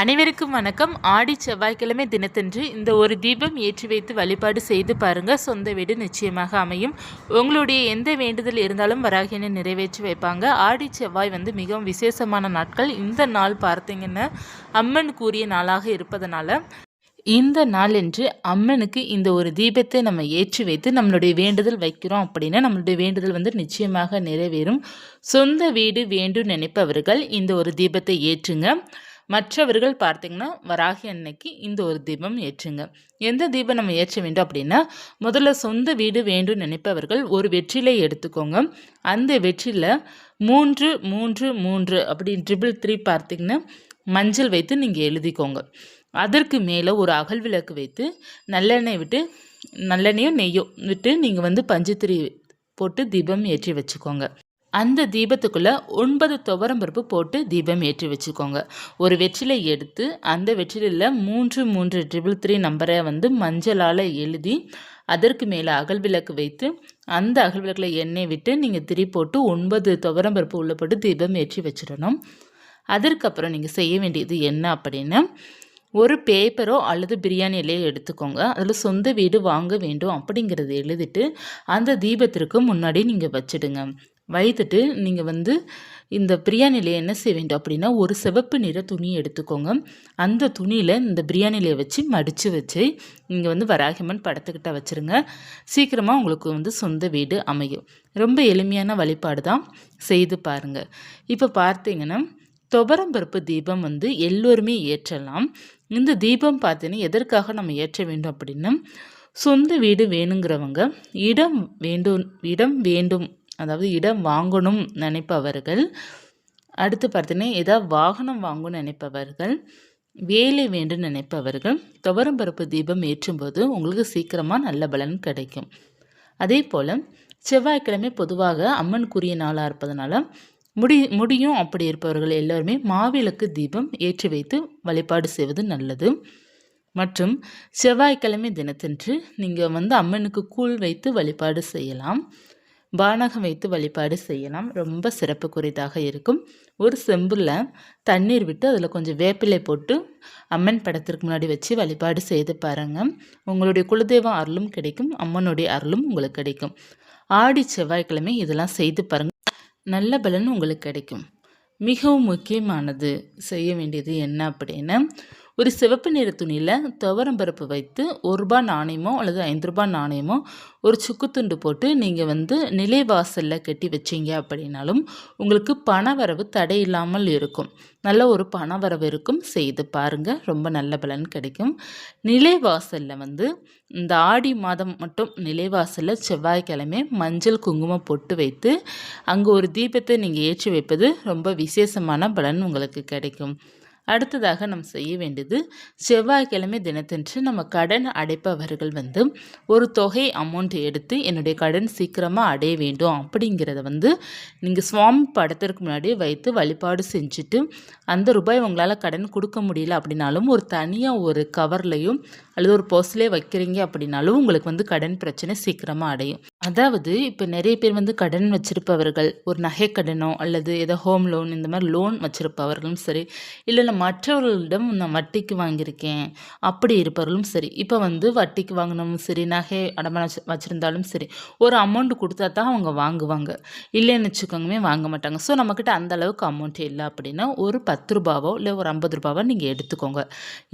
அனைவருக்கும் வணக்கம். ஆடி செவ்வாய்க்கிழமை தினத்தன்று இந்த ஒரு தீபம் ஏற்றி வைத்து வழிபாடு செய்து பாருங்கள் சொந்த வீடு நிச்சயமாக அமையும். உங்களுடைய எந்த வேண்டுதல் இருந்தாலும் வராகினை நிறைவேற்றி வைப்பாங்க. ஆடி செவ்வாய் வந்து மிகவும் விசேஷமான நாட்கள். இந்த நாள் பார்த்தீங்கன்னா அம்மன் கூறிய நாளாக இருப்பதனால இந்த நாள் என்று அம்மனுக்கு இந்த ஒரு தீபத்தை நம்ம ஏற்றி வைத்து நம்மளுடைய வேண்டுதல் வைக்கிறோம் அப்படின்னா நம்மளுடைய வேண்டுதல் வந்து நிச்சயமாக நிறைவேறும். சொந்த வீடு வேண்டும் நினைப்பவர்கள் இந்த ஒரு தீபத்தை ஏற்றுங்க. மற்றவர்கள் பார்த்திங்கன்னா வராகி அன்னைக்கு இந்த ஒரு தீபம் ஏற்றுங்க. எந்த தீபம் நம்ம ஏற்ற வேண்டும் அப்படின்னா முதல்ல சொந்த வீடு வேண்டும் நினைப்பவர்கள் ஒரு வெற்றிலை எடுத்துக்கோங்க. அந்த வெற்றியில் மூன்று மூன்று மூன்று அப்படி ட்ரிபிள் த்ரீ பார்த்திங்கன்னா மஞ்சள் வைத்து நீங்கள் எழுதிக்கோங்க. அதற்கு மேலே ஒரு அகல் விளக்கு வைத்து நல்லெண்ணெய் விட்டு நல்லெண்ணெயோ நெய்யோ விட்டு நீங்கள் வந்து பஞ்சுத்திரி போட்டு தீபம் ஏற்றி வச்சுக்கோங்க. அந்த தீபத்துக்குள்ளே ஒன்பது துவரம்பருப்பு போட்டு தீபம் ஏற்றி வச்சுக்கோங்க. ஒரு வெற்றிலை எடுத்து அந்த வெற்றிலையில் மூன்று மூன்று ட்ரிபிள் த்ரீ நம்பரை வந்து மஞ்சளால் எழுதி அதற்கு மேலே அகல் விளக்கு வைத்து அந்த அகல் விளக்கில் எண்ணெய் விட்டு நீங்கள் திரி போட்டு ஒன்பது துவரம்பருப்பு உள்ள போட்டு தீபம் ஏற்றி வச்சிடணும். அதற்கப்புறம் நீங்கள் செய்ய வேண்டியது என்ன அப்படின்னா ஒரு பேப்பரோ அல்லது பிரியாணி இலையோ எடுத்துக்கோங்க. அதில் சொந்த வீடு வாங்க வேண்டும் அப்படிங்கிறத எழுதிட்டு அந்த தீபத்திற்கு முன்னாடி நீங்கள் வச்சுடுங்க. வைத்துட்டு நீங்கள் வந்து இந்த பிரியாணியில் என்ன செய்ய வேண்டும் அப்படின்னா ஒரு சிவப்பு நிற துணி எடுத்துக்கோங்க. அந்த துணியில் இந்த பிரியாணிலையை வச்சு மடித்து வச்சு நீங்கள் வந்து வராகிமன் படத்துக்கிட்ட வச்சுருங்க. சீக்கிரமாக உங்களுக்கு வந்து சொந்த வீடு அமையும். ரொம்ப எளிமையான வழிபாடு தான் செய்து பாருங்கள் இப்போ பார்த்தீங்கன்னா துவரம்பருப்பு தீபம் வந்து எல்லோருமே ஏற்றலாம். இந்த தீபம் பார்த்தீங்கன்னா எதற்காக நம்ம ஏற்ற வேண்டும் அப்படின்னா சொந்த வீடு வேணுங்கிறவங்க இடம் வேண்டும் இடம் வேண்டும் அதாவது இடம் வாங்கணும் நினைப்பவர்கள். அடுத்து பார்த்தீங்கன்னா ஏதாவது வாகனம் வாங்கணும்னு நினைப்பவர்கள் வேலை வேண்டும் நினைப்பவர்கள் துவரம்பருப்பு தீபம் ஏற்றும்போது உங்களுக்கு சீக்கிரமாக நல்ல பலன் கிடைக்கும். அதே போல் செவ்வாய்க்கிழமை பொதுவாக அம்மனுக்குரிய நாளாக இருப்பதனால முடி முடியும் அப்படி இருப்பவர்கள் எல்லோருமே மாவிளக்கு தீபம் ஏற்றி வைத்து வழிபாடு செய்வது நல்லது. மற்றும் செவ்வாய்க்கிழமை தினத்தன்று நீங்கள் வந்து அம்மனுக்கு கூழ் வைத்து வழிபாடு செய்யலாம். பானகம் வைத்து வழிபாடு செய்யலாம். ரொம்ப சிறப்பு குறிதாக இருக்கும். ஒரு செம்பில் தண்ணீர் விட்டு அதில் கொஞ்சம் வேப்பிலை போட்டு அம்மன் படத்திற்கு முன்னாடி வச்சு வழிபாடு செய்து பாருங்கள் உங்களுடைய குலதெய்வம் அருளும் கிடைக்கும். அம்மனுடைய அருளும் உங்களுக்கு கிடைக்கும். ஆடி செவ்வாய்க்கிழமை இதெல்லாம் செய்து பாருங்கள் நல்ல பலன் உங்களுக்கு கிடைக்கும். மிகவும் முக்கியமானது செய்ய வேண்டியது என்ன அப்படின்னா ஒரு சிவப்பு நிற துணியில் துவரம் பருப்பு வைத்து ஒரு ரூபா நாணயமோ அல்லது ஐந்து ரூபாய் நாணயமோ ஒரு சுக்குத்துண்டு போட்டு நீங்கள் வந்து நிலைவாசலில் கட்டி வச்சிங்க அப்படின்னாலும் உங்களுக்கு பணவரவு தடை இல்லாமல் இருக்கும். நல்ல ஒரு பணவரவு இருக்கும். செய்து பாருங்கள் ரொம்ப நல்ல பலன் கிடைக்கும். நிலைவாசலில் வந்து இந்த ஆடி மாதம் மட்டும் நிலைவாசலில் செவ்வாய்க்கிழமை மஞ்சள் குங்குமம் பொட்டு வைத்து அங்கே ஒரு தீபத்தை நீங்கள் ஏற்றி வைப்பது ரொம்ப விசேஷமான பலன் உங்களுக்கு கிடைக்கும். அடுத்ததாக நம்ம செய்ய வேண்டியது செவ்வாய்க்கிழமை தினத்தன்று நம்ம கடன் அடைப்பவர்கள் வந்து ஒரு தொகை அமௌண்ட் எடுத்து என்னுடைய கடன் சீக்கிரமாக அடைய வேண்டும். அப்படிங்கிறத வந்து நீங்கள் சுவாமி படத்திற்கு முன்னாடி வைத்து வழிபாடு செஞ்சுட்டு அந்த ரூபாய் உங்களால் கடன் கொடுக்க முடியல அப்படின்னாலும் ஒரு தனியாக ஒரு கவர்லையும் அல்லது ஒரு பர்ஸ்லேயே வைக்கிறீங்க அப்படின்னாலும் உங்களுக்கு வந்து கடன் பிரச்சனை சீக்கிரமாக அடையும். அதாவது இப்போ நிறைய பேர் வந்து கடன் வச்சுருப்பவர்கள் ஒரு நகை கடனோ அல்லது ஏதோ ஹோம் லோன் இந்த மாதிரி லோன் வச்சுருப்பவர்களும் சரி இல்லை மற்றவர்களிடம் நான் வட்டிக்கு வாங்கியிருக்கேன். அப்படி இருப்பவர்களும் சரி. இப்போ வந்து வட்டிக்கு வாங்கினாலும் சரி நகை அடமானம் வச்சுருந்தாலும் சரி ஒரு அமௌண்ட் கொடுத்தா தான் அவங்க வாங்குவாங்க. இல்லைன்னு வச்சுக்கோங்கமே வாங்க மாட்டாங்க. ஸோ நம்மக்கிட்ட அந்த அளவுக்கு அமௌண்ட் இல்லை அப்படின்னா ஒரு பத்து ரூபாவோ இல்லை ஒரு ஐம்பது ரூபாவோ நீங்கள் எடுத்துக்கோங்க.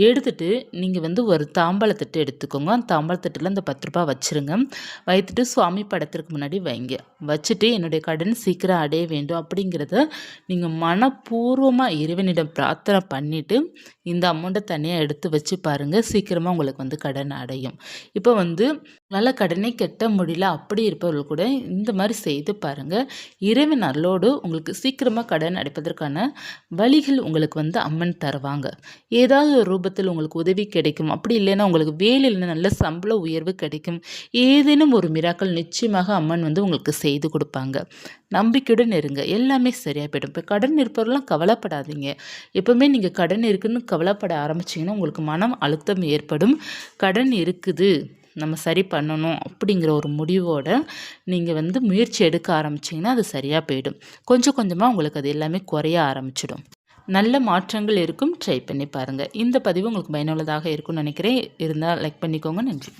எடுத்துட்டு நீங்கள் வந்து ஒரு தாம்பாளத்தட்டு எடுத்துக்கோங்க. அந்த தாம்பாளத்தட்டில் அந்த பத்து ரூபா வச்சுருங்க. வைத்துட்டு சுவாமி படத்திற்கு முன்னாடி வைங்க. வச்சுட்டு என்னுடைய கடன் சீக்கிரம் அடைய வேண்டும் அப்படிங்கிறத நீங்கள் மனப்பூர்வமாக இறைவனிடம் பிரார்த்தனை பண்ணிவிட்டு இந்த அமௌண்ட்டை தனியாக எடுத்து வச்சு பாருங்கள் சீக்கிரமாக உங்களுக்கு வந்து கடன் அடையும். இப்போ வந்து உங்களால் கடனை கெட்ட முடியல அப்படி இருப்பவர்கள் கூட இந்த மாதிரி செய்து பாருங்கள் இறைவன் அருளோடு உங்களுக்கு சீக்கிரமாக கடன் அடைப்பதற்கான வழிகள் உங்களுக்கு வந்து அம்மன் தருவாங்க. ஏதாவது ஒரு ரூபத்தில் உங்களுக்கு உதவி கிடைக்கும். அப்படி இல்லைன்னா உங்களுக்கு வேலையில் நல்ல சம்பள உயர்வு கிடைக்கும். ஏதேனும் ஒரு மிராக்கள் நிச்சயமாக அம்மன் வந்து உங்களுக்கு செய்து கொடுப்பாங்க. நம்பிக்கையுடன் இருங்க. எல்லாமே சரியாக போயிடும். இப்போ கடன் இருப்பவர்கள்லாம் கவலைப்படாதீங்க. எப்போவுமே நீங்கள் கடன் இருக்குதுன்னு கவலைப்பட ஆரம்பிச்சிங்கன்னா உங்களுக்கு மனம் அழுத்தம் ஏற்படும். கடன் இருக்குது. நம்ம சரி பண்ணணும் அப்படிங்கிற ஒரு முடிவோடு நீங்கள் வந்து முயற்சி எடுக்க ஆரம்பிச்சிங்கன்னா அது சரியாக போயிடும். கொஞ்சம் கொஞ்சமாக உங்களுக்கு அது எல்லாமே குறைய ஆரம்பிச்சிடும். நல்ல மாற்றங்கள் இருக்கும். ட்ரை பண்ணி பாருங்கள் இந்த பதிவு உங்களுக்கு பயனுள்ளதாக இருக்கும்னு நினைக்கிறேன். இருந்தால் லைக் பண்ணிக்கோங்க. நன்றி.